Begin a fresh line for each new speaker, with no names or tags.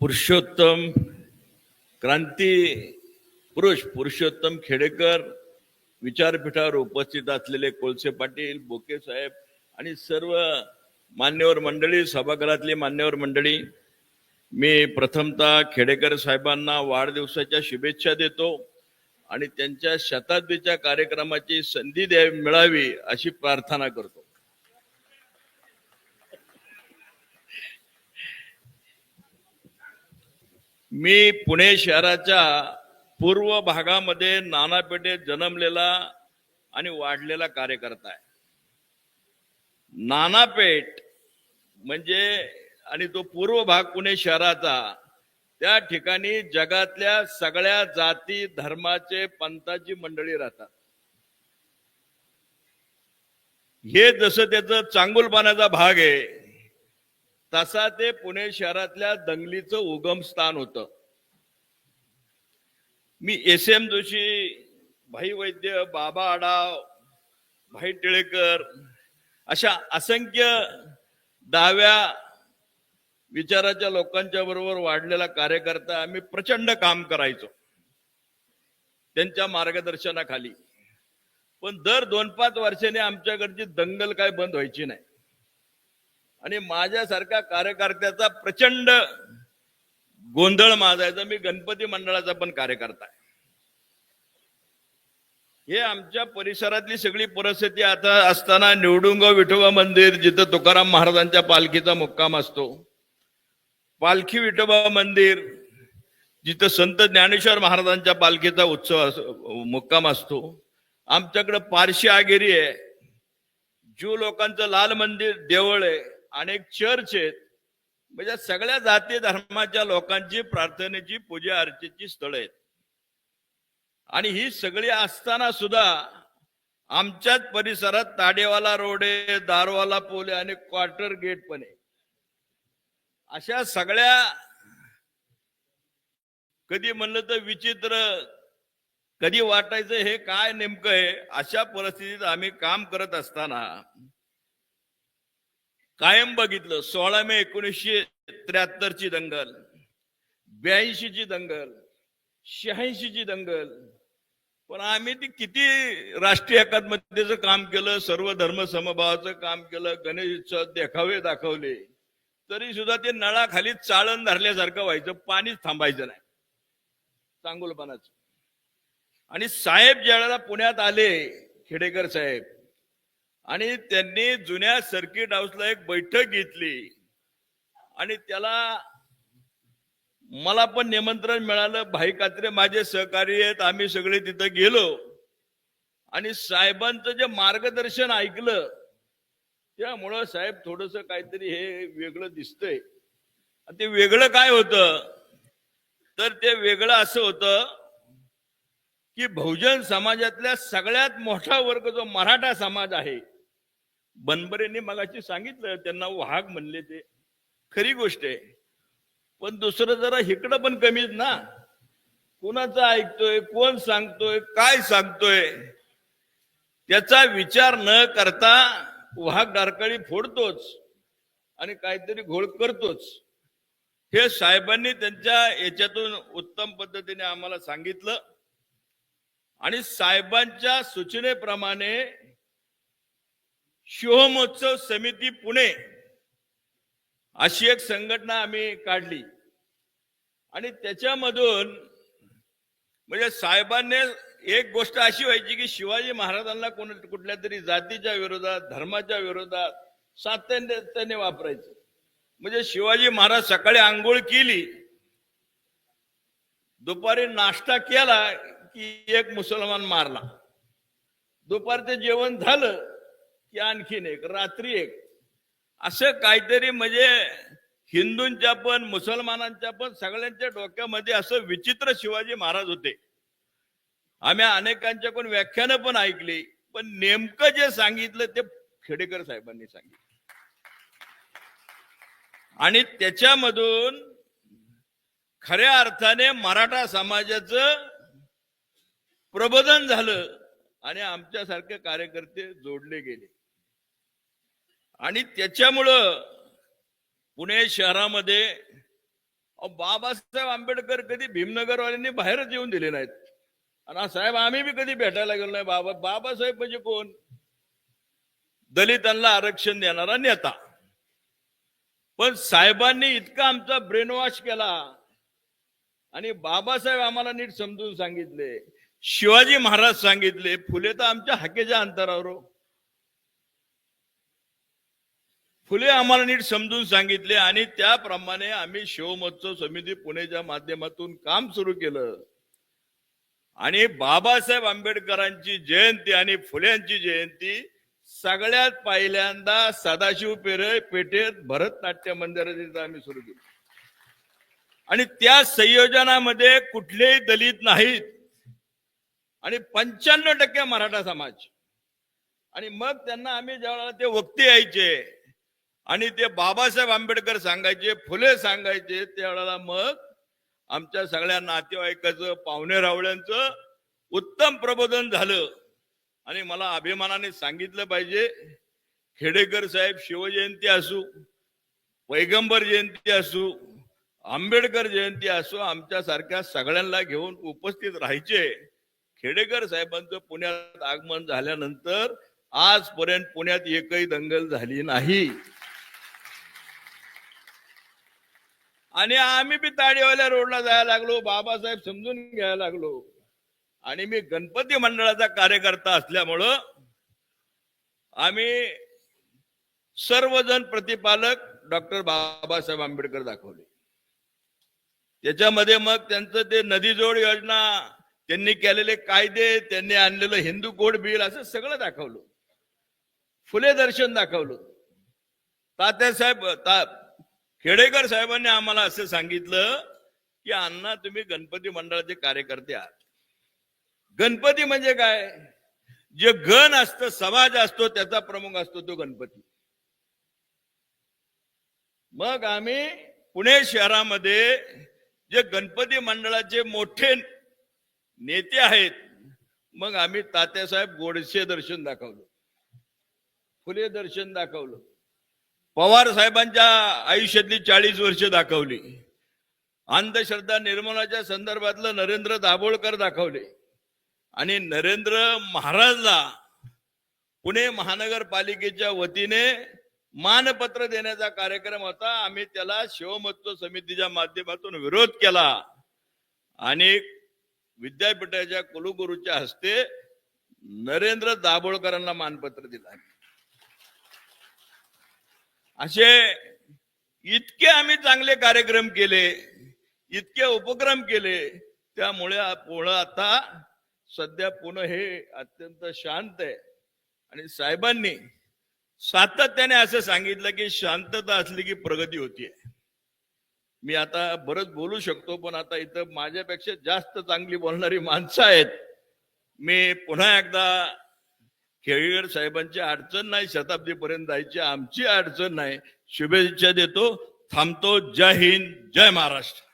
पुरुषोत्तम क्रांती पुरुष पुरुषोत्तम खेडेकर विचारपीठावर उपस्थित असलेले कोळसे पाटील बोके साहेब आणि सर्व मान्यवर मंडळी सभागृहातली मान्यवर मंडळी मी प्रथमतः खेडेकर साहेबांना वाढदिवसाच्या शुभेच्छा देतो आणि त्यांच्या शताब्दीच्या कार्यक्रमाची संधी द्यावी मिळावी अशी प्रार्थना करतो. मी पुणे शहराच्या पूर्व भागामध्ये नानापेठेत जन्मलेला आणि वाढलेला कार्यकर्ता आहे. नानापेठ म्हणजे आणि तो पूर्व भाग पुणे शहराचा त्या ठिकाणी जगातल्या सगळ्या जाती धर्माचे पंथाची मंडळी राहतात. हे जसं त्याचं चांगुलपणाचा भाग आहे तसा ते पुणे शहरातल्या दंगलीचं उगम स्थान होतं. मी एस एम जोशी भाई वैद्य बाबा आडाव भाई टिळेकर अशा असंख्य दाव्या विचाराच्या लोकांच्या बरोबर वाढलेला कार्यकर्ता आम्ही प्रचंड काम करायचो. त्यांच्या मार्गदर्शनाखाली. पण दर दोन पाच वर्षाने आमच्याकडची दंगल काय बंद व्हायची नाही. आणि माझ्यासारख्या कार्यकर्त्याचा प्रचंड गोंधळ माजायचा. मी गणपती मंडळाचा पण कार्यकर्ता आहे. हे आमच्या परिसरातली सगळी परिस्थिती आता असताना निवडुंग विठोबा मंदिर जिथं तुकाराम महाराजांच्या पालखीचा मुक्काम असतो. पालखी विठोबा मंदिर जिथं संत ज्ञानेश्वर महाराजांच्या पालखीचा उत्सव अस- मुक्काम असतो. आमच्याकडं पारशी आगेरी आहे. ज्यू लोकांचं लाल मंदिर देवळ आहे. अनेक चर्च आहेत. म्हणजे सगळ्या जाती धर्माच्या लोकांची प्रार्थनेची पूजा अर्चेची स्थळं आहेत. आणि ही सगळी असताना सुद्धा आमच्याच परिसरात ताडेवाला रोड आहे दारवाला पोल आहे आणि क्वार्टर गेट पण आहे. अशा सगळ्या कधी म्हणलं तर विचित्र कधी वाटायचं हे काय नेमकं आहे अशा परिस्थितीत आम्ही काम करत असताना कायम बघितलं सोळा मे एकोणीसशे त्र्याहत्तर ची दंगल ब्याऐंशी ची दंगल शहाऐंशी ची दंगल पण आम्ही ती किती राष्ट्रीय एकात्मतेचं काम केलं सर्व धर्म समभावाचं काम केलं गणेश उत्सव देखावे दाखवले तरी सुद्धा ते नळाखाली चाळण धरल्यासारखं व्हायचं पाणीच थांबायचं नाही. चांगुलपणाचं. आणि साहेब ज्यावेळेला पुण्यात आले खेडेकर साहेब आणि त्यांनी जुन्या सर्किट हाऊसला एक बैठक घेतली आणि त्याला मला पण निमंत्रण मिळालं. भाई कात्रे माझे सहकारी आहेत. आम्ही सगळे तिथं गेलो. आणि साहेबांचं जे मार्गदर्शन ऐकलं त्यामुळं साहेब थोडस काहीतरी हे वेगळं दिसतंय. आणि ते वेगळं काय होतं? तर ते वेगळं असं होतं की बहुजन समाजातल्या सगळ्यात मोठा वर्ग जो मराठा समाज आहे बनबरेंनी मगाशी सांगितलं त्यांना वाघ म्हणले ते. खरी गोष्ट आहे. पण दुसरं जरा इकडं पण कमीच ना. कुणाचं ऐकतोय कोण सांगतोय काय सांगतोय? त्याचा विचार न करता वाघ डारकाळी फोडतोच आणि काहीतरी घोळ करतोच. हे साहेबांनी त्यांच्या याच्यातून उत्तम पद्धतीने आम्हाला सांगितलं. आणि साहेबांच्या सूचनेप्रमाणे शिवमहोत्सव समिती पुणे अशी एक संघटना आम्ही काढली. आणि त्याच्यामधून म्हणजे साहेबांनी एक गोष्ट अशी व्हायची की शिवाजी महाराजांना कोण कुठल्या तरी जातीच्या विरोधात धर्माच्या विरोधात सातत्याने वापरायचं. म्हणजे शिवाजी महाराज सकाळी आंघोळ केली. दुपारी नाश्ता केला की एक मुसलमान मारला. दुपारचं जेवण झालं की आणखीन एक रात्री एक. असं काहीतरी म्हणजे हिंदूंच्या पण मुसलमानांच्या पण सगळ्यांच्या डोक्यामध्ये असं विचित्र शिवाजी महाराज होते. आम्ही अनेकांच्याकडून व्याख्यानं पण ऐकली पण नेमकं जे सांगितलं ते खेडेकर साहेबांनी सांगितलं. आणि त्याच्यामधून खऱ्या अर्थाने मराठा समाजाचं प्रबोधन झालं आणि आमच्यासारखे कार्यकर्ते जोडले गेले. आणि त्याच्यामुळं पुणे शहरामध्ये बाबासाहेब आंबेडकर कधी भीमनगरवाल्यांनी बाहेरच येऊन दिले नाहीत. आणि साहेब आम्ही बी कधी भेटायला गेलो नाही बाबा बाबासाहेब म्हणजे कोण? दलितांना आरक्षण देणारा नेता. पण साहेबांनी इतका आमचा ब्रेन वॉश केला आणि बाबासाहेब आम्हाला नीट समजून सांगितले शिवाजी महाराज सांगितले फुले तर आमच्या हाकेच्या अंतरावर हो. फुले आम्हाला नीट समजून सांगितले आणि त्याप्रमाणे आम्ही शिवमहोत्सव समिती पुणेच्या माध्यमातून काम सुरू केलं. आणि बाबासाहेब आंबेडकरांची जयंती आणि फुल्यांची जयंती सगळ्यात पहिल्यांदा सदाशिव पेरे पेठेत भरतनाट्य मंदिरात आम्ही सुरू केली. आणि त्या संयोजनामध्ये कुठलेही दलित नाहीत. आणि पंच्याण्णव टक्के मराठा समाज. आणि मग त्यांना आम्ही ज्यावेळेला ते वक्ते यायचे आणि ते बाबासाहेब आंबेडकर सांगायचे फुले सांगायचे त्यावेळेला मग आमच्या सगळ्या नातेवाईकाचं पाहुणे रावळ्यांचं उत्तम प्रबोधन झालं. आणि मला अभिमानाने सांगितलं पाहिजे खेडेकर साहेब शिवजयंती असू पैगंबर जयंती असू आंबेडकर जयंती असो आमच्यासारख्या सगळ्यांना घेऊन उपस्थित राहायचे. खेडेकर साहेबांचं पुण्यात आगमन झाल्यानंतर आजपर्यंत पुण्यात एकही दंगल झाली नाही. आणि आम्ही बी ताडीवाल्या रोडला जायला लागलो बाबासाहेब समजून घ्यायला लागलो. आणि मी गणपती मंडळाचा कार्यकर्ता असल्यामुळं आम्ही सर्वजण प्रतिपालक डॉक्टर बाबासाहेब आंबेडकर दाखवले. त्याच्यामध्ये मग त्यांचं ते नदी जोड योजना त्यांनी केलेले कायदे त्यांनी आणलेलं हिंदू कोड बिल असं सगळं दाखवलं. फुले दर्शन दाखवलं. तात्यासाहेब ता खेडेकर साहेबांनी आम्हाला असं सांगितलं की अण्णा तुम्ही गणपती मंडळाचे कार्यकर्ते आहात. गणपती म्हणजे काय? जे गण असतं समाज असतो त्याचा प्रमुख असतो तो गणपती. मग आम्ही पुणे शहरामध्ये जे गणपती मंडळाचे मोठे नेते आहेत मग आम्ही तात्यासाहेब गोडसे दर्शन दाखवलं. फुले दर्शन दाखवलं. पवार साहेबांच्या आयुष्यातली चाळीस वर्ष दाखवली. अंधश्रद्धा निर्मूलनाच्या संदर्भातलं नरेंद्र दाभोळकर दाखवले. आणि नरेंद्र महाराजला पुणे महानगरपालिकेच्या वतीने मानपत्र देण्याचा कार्यक्रम होता. आम्ही त्याला शिवमत्व समितीच्या माध्यमातून विरोध केला. आणि विद्यापीठाच्या कुलगुरूच्या हस्ते नरेंद्र दाभोळकरांना मानपत्र दिलं. असे इतके आम्ही चांगले कार्यक्रम केले इतके उपक्रम केले त्यामुळे पुणे आता सध्या पुणे हे अत्यंत शांत आहे. आणि साहेबांनी सातत्याने असं सांगितलं की शांतता असली की प्रगती होतीये. मी आता बरंच बोलू शकतो पण आता इथं माझ्यापेक्षा जास्त चांगली बोलणारी माणसं आहेत. मी पुन्हा एकदा खेळीकर साहेबांची अडचण नाही शताब्दीपर्यंत जायची आमची अडचण नाही. शुभेच्छा देतो. थांबतो. जय हिंद. जय महाराष्ट्र.